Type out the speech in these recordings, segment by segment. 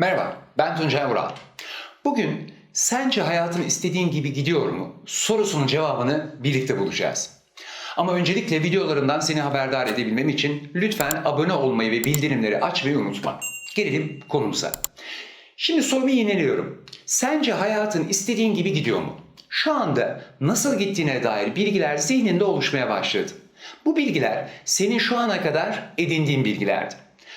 Merhaba, ben Tuncay Vural. Bugün sence hayatın istediğin gibi gidiyor mu sorusunun cevabını birlikte bulacağız. Ama öncelikle videolarımdan seni haberdar edebilmem için lütfen abone olmayı ve bildirimleri açmayı unutma. Gelelim konumuza. Şimdi sorumu yeniliyorum. Sence hayatın istediğin gibi gidiyor mu? Şu anda nasıl gittiğine dair bilgiler zihninde oluşmaya başladı. Bu bilgiler senin şu ana kadar edindiğin bilgilerdi.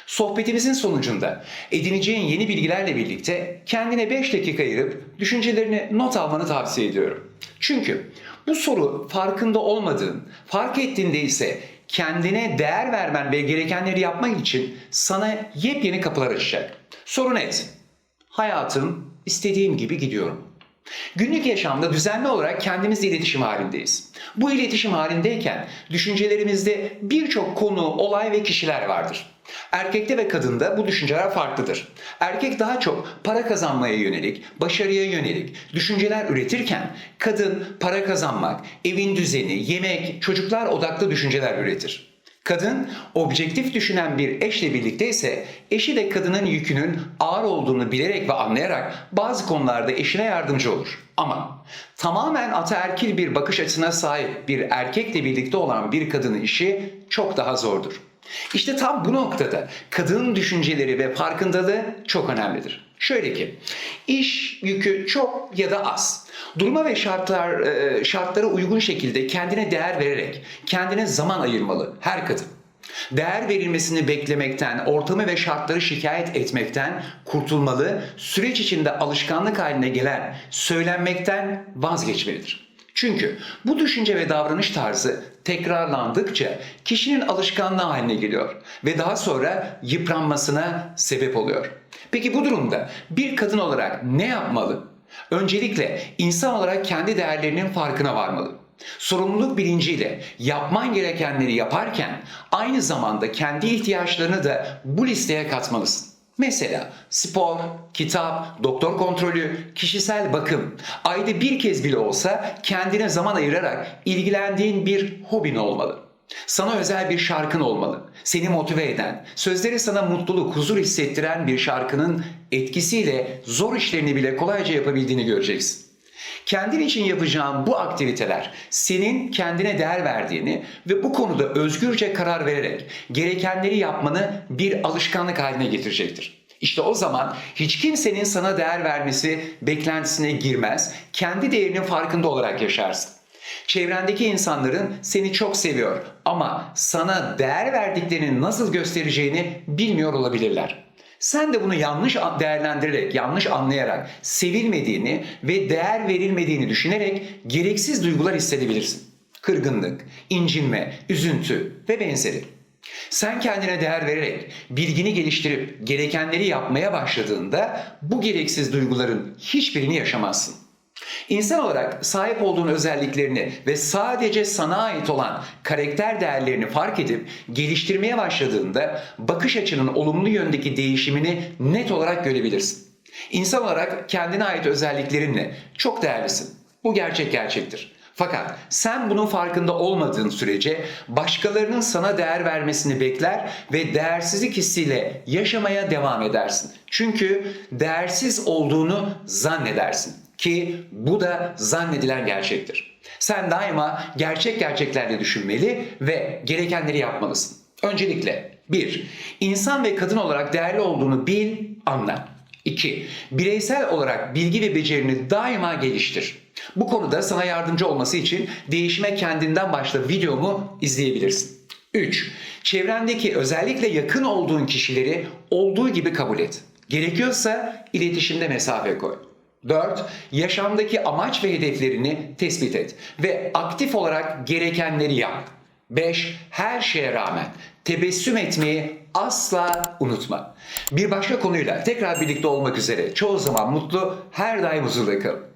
Sohbetimizin sonucunda edineceğin yeni bilgilerle birlikte kendine 5 dakika ayırıp düşüncelerini not almanı tavsiye ediyorum. Çünkü bu soru farkında olmadığın, fark ettiğinde ise kendine değer vermen ve gerekenleri yapmak için sana yepyeni kapılar açacak. Soru net. Hayatım istediğim gibi gidiyorum. Günlük yaşamda düzenli olarak kendimizle iletişim halindeyiz. Bu iletişim halindeyken düşüncelerimizde birçok konu, olay ve kişiler vardır. Erkekte ve kadında bu düşünceler farklıdır. Erkek daha çok para kazanmaya yönelik, başarıya yönelik düşünceler üretirken kadın para kazanmak, evin düzeni, yemek, çocuklar odaklı düşünceler üretir. Kadın objektif düşünen bir eşle birlikte ise eşi de kadının yükünün ağır olduğunu bilerek ve anlayarak bazı konularda eşine yardımcı olur. Ama tamamen ataerkil bir bakış açısına sahip bir erkekle birlikte olan bir kadının işi çok daha zordur. İşte tam bu noktada kadının düşünceleri ve farkındalığı çok önemlidir. Şöyle ki, iş yükü çok ya da az. Duruma ve şartlar e, şartlara uygun şekilde kendine değer vererek kendine zaman ayırmalı her kadın. Değer verilmesini beklemekten, ortamı ve şartları şikayet etmekten kurtulmalı, süreç içinde alışkanlık haline gelen söylenmekten vazgeçmelidir. Çünkü bu düşünce ve davranış tarzı tekrarlandıkça kişinin alışkanlığı haline geliyor ve daha sonra yıpranmasına sebep oluyor. Peki bu durumda bir kadın olarak ne yapmalı? Öncelikle insan olarak kendi değerlerinin farkına varmalı. Sorumluluk bilinciyle yapman gerekenleri yaparken aynı zamanda kendi ihtiyaçlarını da bu listeye katmalısın. Mesela spor, kitap, doktor kontrolü, kişisel bakım, ayda bir kez bile olsa kendine zaman ayırarak ilgilendiğin bir hobin olmalı. Sana özel bir şarkın olmalı. Seni motive eden, sözleri sana mutluluk, huzur hissettiren bir şarkının etkisiyle zor işlerini bile kolayca yapabildiğini göreceksin. Kendin için yapacağın bu aktiviteler senin kendine değer verdiğini ve bu konuda özgürce karar vererek gerekenleri yapmanı bir alışkanlık haline getirecektir. İşte o zaman hiç kimsenin sana değer vermesi beklentisine girmez, kendi değerinin farkında olarak yaşarsın. Çevrendeki insanların seni çok seviyor ama sana değer verdiklerini nasıl göstereceğini bilmiyor olabilirler. Sen de bunu yanlış değerlendirerek, yanlış anlayarak, sevilmediğini ve değer verilmediğini düşünerek gereksiz duygular hissedebilirsin. Kırgınlık, incinme, üzüntü ve benzeri. Sen kendine değer vererek, bilgini geliştirip gerekenleri yapmaya başladığında bu gereksiz duyguların hiçbirini yaşamazsın. İnsan olarak sahip olduğun özelliklerini ve sadece sana ait olan karakter değerlerini fark edip geliştirmeye başladığında bakış açının olumlu yöndeki değişimini net olarak görebilirsin. İnsan olarak kendine ait özelliklerinle çok değerlisin. Bu gerçek gerçektir. Fakat sen bunun farkında olmadığın sürece başkalarının sana değer vermesini bekler ve değersizlik hissiyle yaşamaya devam edersin. Çünkü değersiz olduğunu zannedersin ki bu da zannedilen gerçektir. Sen daima gerçek gerçeklerle düşünmeli ve gerekenleri yapmalısın. Öncelikle 1. İnsan ve kadın olarak değerli olduğunu bil, anla. 2. Bireysel olarak bilgi ve becerini daima geliştir. Bu konuda sana yardımcı olması için Değişime Kendinden Başla videomu izleyebilirsin. 3. Çevrendeki özellikle yakın olduğun kişileri olduğu gibi kabul et. Gerekiyorsa iletişimde mesafe koy. 4. Yaşamdaki amaç ve hedeflerini tespit et ve aktif olarak gerekenleri yap. 5. Her şeye rağmen tebessüm etmeyi asla unutma. Bir başka konuyla tekrar birlikte olmak üzere çoğu zaman mutlu, her daim huzurla kalın.